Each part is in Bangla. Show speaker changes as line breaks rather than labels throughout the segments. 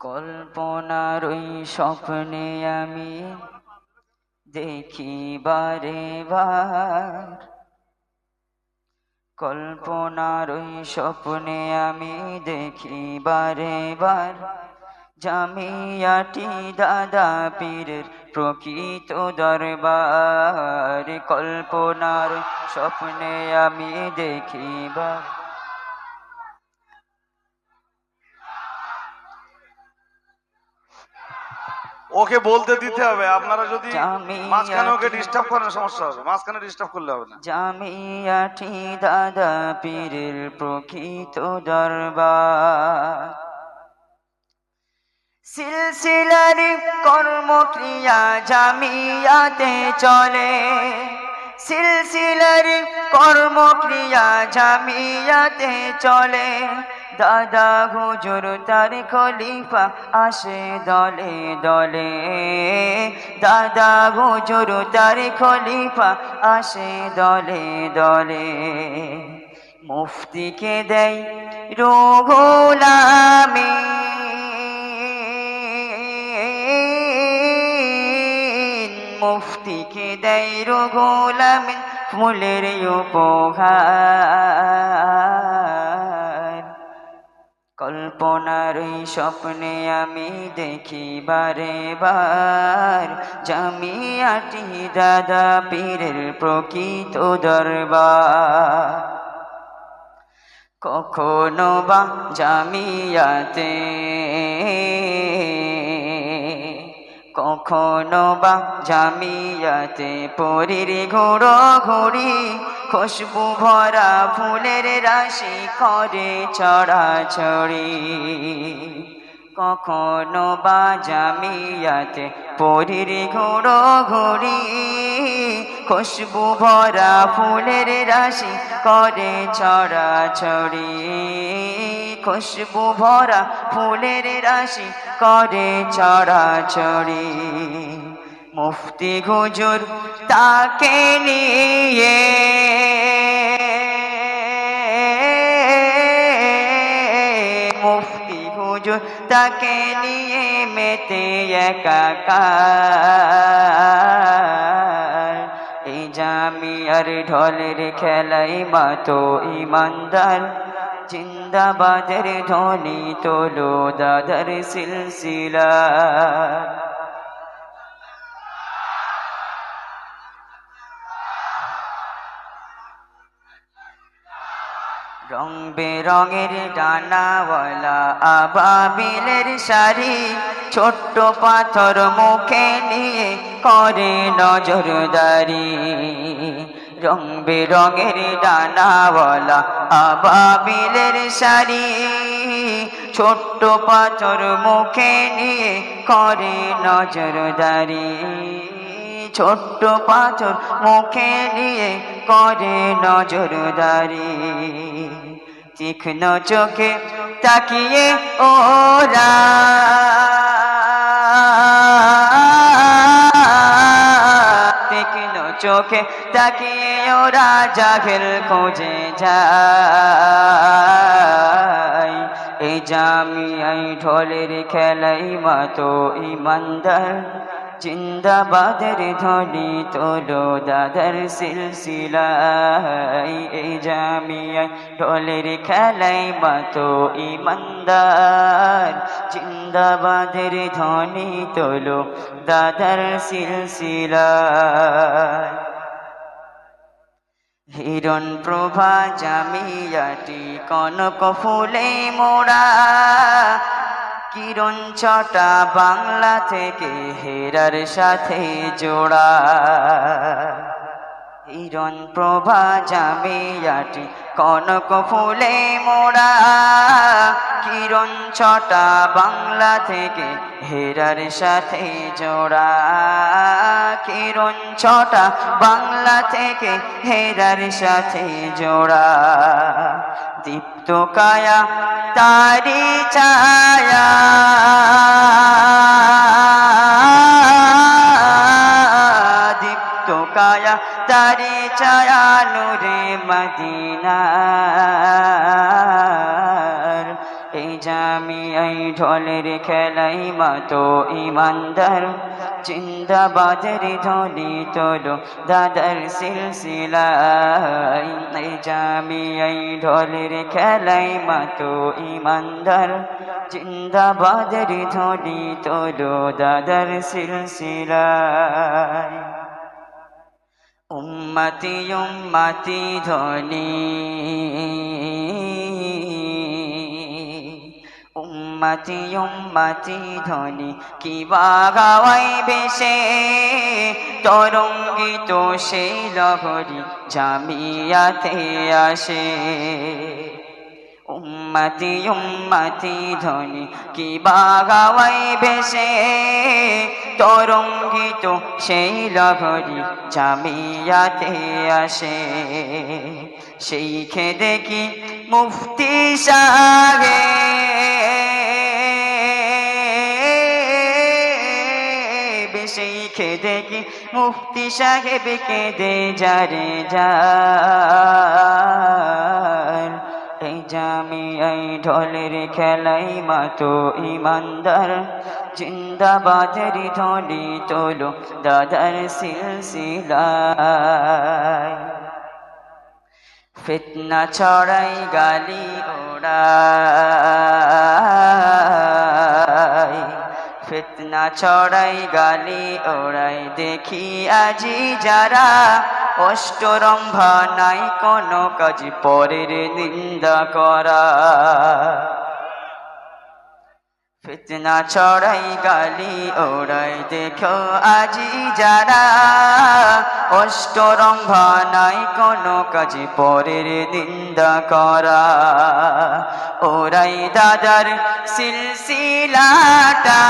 কল্পনার ওই স্বপ্নে আমি দেখি বারে বার কল্পনার ওই স্বপ্নে আমি দেখি বারে বার জামিয়াটি দাদা পীরের প্রকৃত দরবার। কল্পনার স্বপ্নে আমি দেখি বার
ওকে বলতে দিতে হবে। আপনারা যদি মাঝখানে ওকে ডিস্টার্ব করেন সমস্যা হবে। মাঝখানে ডিস্টার্ব করলে হবে না।
জামিয়াটি দাদা পীরের প্রকৃত দরবার। সিলসিলার কর্মক্রিয়া জামিয়াতে চলে। সিলসিলার কর্মক্রিয়া জামিয়াতে চলে। দাদা হুজুর তার খলিফা আসে দলে দলে। দাদা হুজুর তার খলিফা আসে দলে দলে। মুফতিকে দেয় রোগোলামী মুফতিকে দেয় রোগোলামিন ফুলের উপহার। কল্পনার স্বপ্নে আমি দেখি বারে বার জামিয়াটি দাদা পীরের প্রকৃত দরবার। কখনো বা জামিয়াতে, কখনো বা জামিয়াতে পরির ঘোড়ো ঘুরি খুশবু ভরা ফুলের রাশি করে চড়াচড়ি। কখনো বা জামিয়াতে পরির ঘোড়ো ঘুরি খুশবু ভরা ফুলের রাশি করে চড়াচড়ি। খুশবু ভরা ফুলের রাশি করে চড়াচড়ি। মুফতি হুজুর তাকে নিয়ে তাকে নিয়ে মেতে একাকার এই জামিয়ার ঢলের খেলাই মাতো ইমানদার জিন্দাবাদের ধ্বনি তোলো দাদার সিলসিলা রং বেরঙের ডানাওয়ালা আবাবিলের শাড়ি ছোট্ট পাথর মুখে নিয়ে করে নজরদারি। রং বেরঙের ডানাওয়ালা আবাবিলের শাড়ি ছোট্ট পাথর মুখে নিয়ে করে নজরদারি। ছোট্ট পাথর মুখে নিয়ে করে নজরদারি। তীক্ষ্ণ চোখে তাকিয়ে ওরা। তীক্ষ্ণ চোখে তাকিয়ে ওরা জাহেল খোঁজে যায়। এই জামিয়াই ঢোলের খেলাই মাতো ইমানদার। জিন্দাবাদের ধ্বনি তোলো দাদার সিলসিলাই এই জামিয়ায় ঢোলের খেলাই মাতো ইমানদার। জিন্দাবাদের ধ্বনি তোলো দাদার সিলসিলায়। হিরণ প্রভা জামিয়াটি কনক ফুলে মোড়া কিরণ ছটা বাংলা থেকে হেরার সাথে জোড়া। হিরণ প্রভা জামিয়াটি, কনক ফুলে মোড়া কিরণ ছটা বাংলা থেকে হেরার সাথে জোড়া। কিরণ ছটা বাংলা থেকে হেরার সাথে জোড়া। দীপ্ত কায়া, তারি ছায়া। দীপ্ত কায়া তারি ছায়া নূরে মদিনার। এই জামি, এই ঢোলের খেলাই মাতো ইমানদার। জিন্দাবাদের ধ্বনি তোলো দাদার সিলসিলাই জামিয়াই ঢোলের খেলাই মাতো ইমানদার। জিন্দাবাদের ধ্বনি তোলো দাদার সিলসিলাই উম্মতি উম্মতি ধ্বনি উম্মতি উম্মতি ধ্বনি কি বাগাওয়াই বেশে তরঙ্গিত সেই লহরি জামিয়াতে আসে। উম্মতি উম্মতি ধ্বনি। কি বাগাওয়াই বেশে তরঙ্গিত সেই লহরি জামিয়াতে আসে। সেই খেদে কি মুফতি সাগে সেই খেদে কি মুফতি সাহেব কেঁদে যারে এই জামি এই ঢোলের খেলাই মাতো ইমানদার। জিন্দাবাদের ধ্বনি তোলো দাদার সিলসিলায়। ফিতনা ছড়াই গালি ওড়াই। ফিতনা ছড়াই গালি ওড়াই দেখি আজি যারা অষ্টরম্ভা নাই কোনো কাজ, পরের নিন্দা করা। ফিতনা ছড়াই গালি ওড়াই, দেখো আজি যারা অষ্টরম্ভা নাই কোনো কাজ, পরের নিন্দা করা। ওরাই দাদার সিলসিলাটা।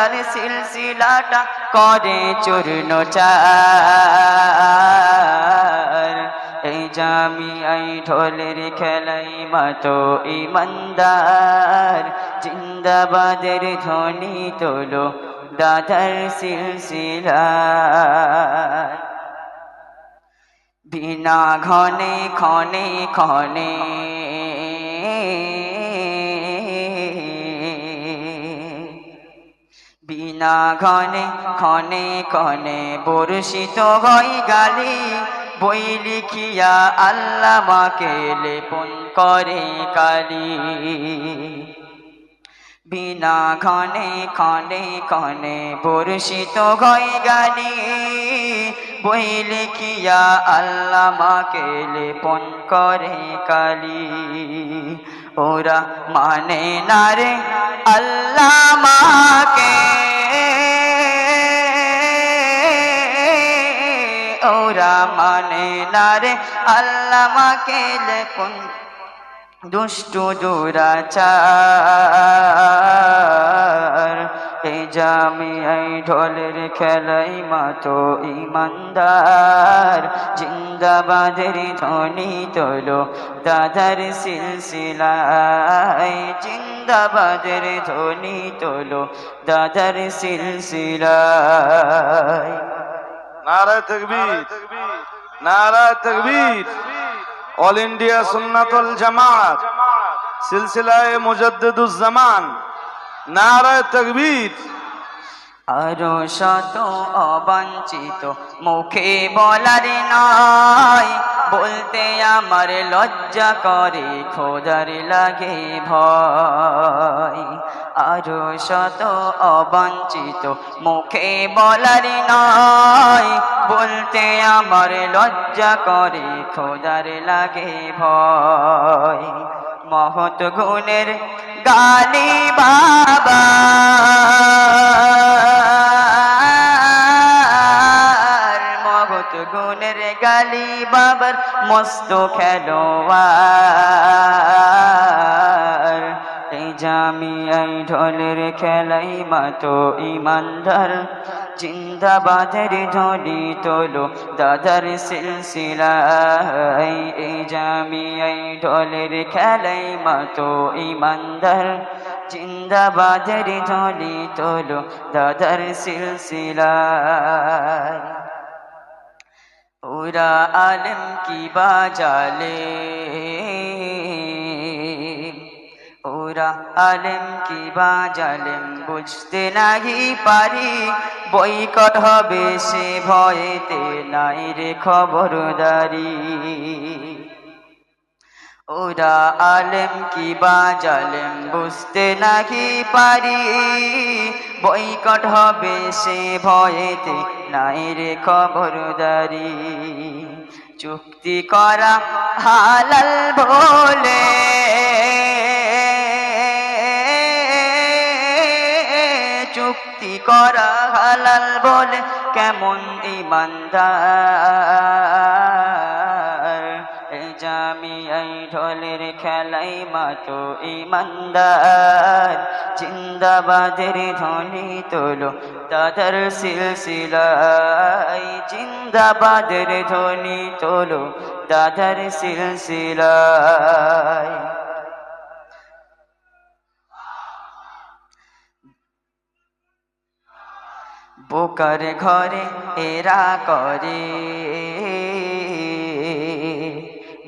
দাদার সিলসিলাটা করে চূর্ণ চার। এই জামি আই ঢোলের খেলাই মাতো ইমানদার। জিন্দাবাদের ধ্বনি তোলো দাদার সিলসিলা। বিনা ঘনে ক্ষণে ক্ষণে বিনা ঘনে ক্ষণে ক্ষণে বর্ষিত হই গালি। বই লিখিয়া আল্লাহ মাকে লেপন করে কালি। বিনা ঘনে ক্ষণে ক্ষণে বর্ষিত হই গালি। বই লিখিয়া আল্লাহ মাকে লেপন করে কালি। ওরা মানে না রে, আল্লাহ মাকে মানে না রে আল্লাহ মাকে লেপন দুষ্টু দুরাচার এই জামি এই ঢোলের খেলাই মাতো ইমানদার। জিন্দাবাদের ধ্বনি তোলো দাদার সিলসিলায়। জিন্দাবাদের ধ্বনি তোলো দাদার সিলসিলায়।
নারায় তকবীর। নারায় তকবীর, অল ইন্ডিয়া সুন্নাতুল জামাত, সিলসিলায়ে মুজাদ্দিদুজ জামান নারায় তকবীর।
আরও শত অবাঞ্ছিত মুখে বলার নয় বলতে আমার লজ্জা করে খোদার লাগে ভয়। আরও শত অবাঞ্ছিত, মুখে বলার নয়। বলতে আমার লজ্জা করে খোদার লাগে ভয়। মহৎ গুণের গালি বাবা। মস্ত খেলোয়ার এই জামি এই ঢোলের খেলাই মাতো ইমানদার। জিন্দাবাদের ধ্বনি তোলো দাদার সিলসিলায়। এই জামি এই ঢোলের খেলাই মাতো ইমানদার। জিন্দাবাদের ধ্বনি তোলো দাদার সিলসিলায়। ওরা আলম কি বাজালে ওরা আলম কি বাজালেম বুঝতে নাহি পারি। বৈকট হবে সে ভয়েতে, নাই রে খবরদারি। ওরা আলেম কি বাজালেম বুঝতে নাহি পারি। বৈকট হবে সে ভয়েতে নাই রে খবরদারি। চুক্তি করা হালাল বলে। চুক্তি করা হালাল বলে কেমন ইমানদার? এই জামি এই ঢোলের খেলাই মাতো ইমানদার। জিন্দাবাদের ধ্বনি তোলো দাদার সিলসিলাই জিন্দাবাদের ধ্বনি তোলো দাদার সিলসিলাই বোকার ঘরে এরা করে।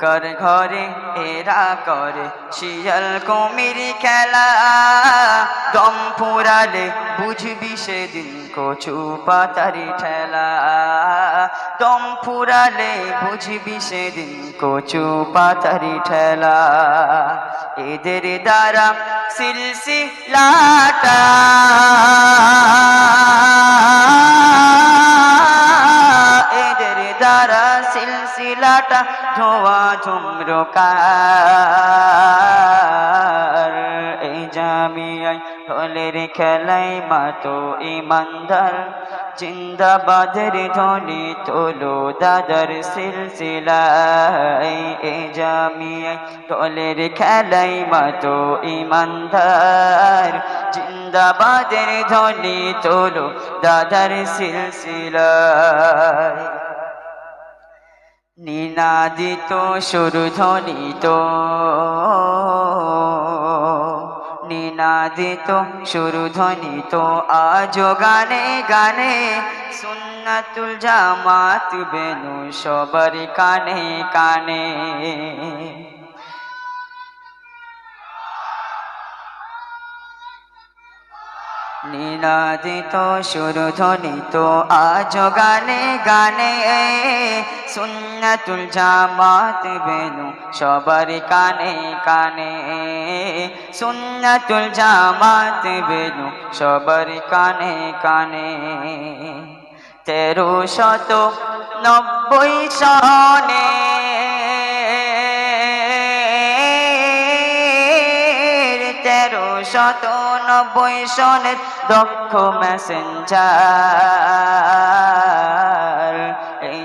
বোকার ঘরে এরা করে শিয়াল কুমির খেলা দম ফুরালে বুঝবি সেদিন কচু পাতারি ঠেলা দম ফুরালে বুঝবি সেদিন কচু পাতারি ঠেলা এদের দ্বারা সিলসি সিলসিলাটা ধোয়া ঝুমরকার। এই জামিয়াই ঢোলের খেলাই মাতো ইমানদার। জিন্দাবাদের ধ্বনি তোলো দাদার সিলসিলাই এই জামিয়াই ঢোলের খেলাই মাতো ইমান্দার। জিন্দাবাদের ধ্বনি তোলো দাদার সিলসিলাই নিনাদিত সুরধ্বনিত নিনাদিত সুরধ্বনিত আজ গানে গানে সুন্নাতুল জামাত বেনু সবার কানে কানে। নিনাদিত সুরধ্বনিত আজ গানে গানে সুন্নাতুল জামাত বেনু সবার কানে কানে। সুন্নাতুল জামাত বেনু সবার কানে কানে। তেরো শত নব্বই সনে তেরো শত নব্বই সনের দক্ষ মেসেঞ্জার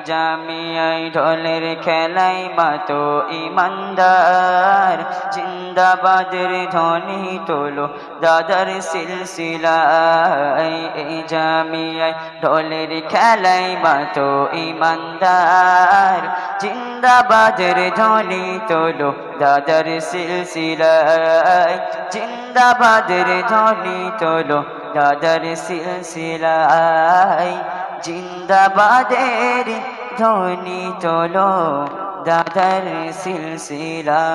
জামিয়াই ঢোলের খেলাই মাতো ইমানদার। জিন্দাবাদের ধ্বনি তোলো দাদার সিলসিলাই এই জামিয়াই ঢোলের খেলাই মাতো ইমানদার। জিন্দাবাদের ধ্বনি তোলো দাদার সিলসিলাই জিন্দাবাদের ধ্বনি তোলো দাদার সিলসিলাই জিন্দাবাদের ধ্বনি তোলো দাদার সিলসিলা